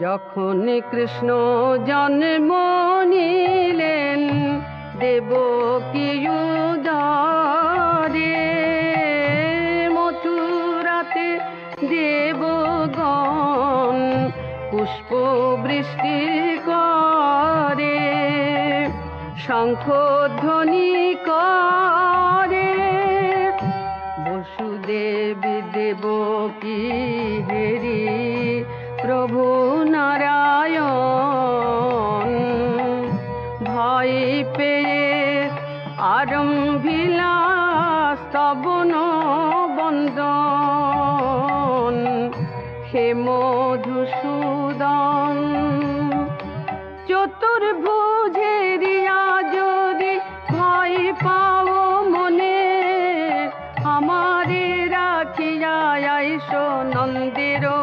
যখন কৃষ্ণ জন্ম নিলেন, দেব উদরে মথুরাতে দেবগণ পুষ্প বৃষ্টি করে। শঙ্খধ্বনি করে। বসুদেব দেব কি প্রভু নারায়ণ ভাই পেয়ে আরম্ভিলা স্তবন বন্দন। হে মধুসূদন চতুর্ভুজেরিয়া যদি ভয় পাও মনে, আমারে রাখিয়া আইসো নন্দেরও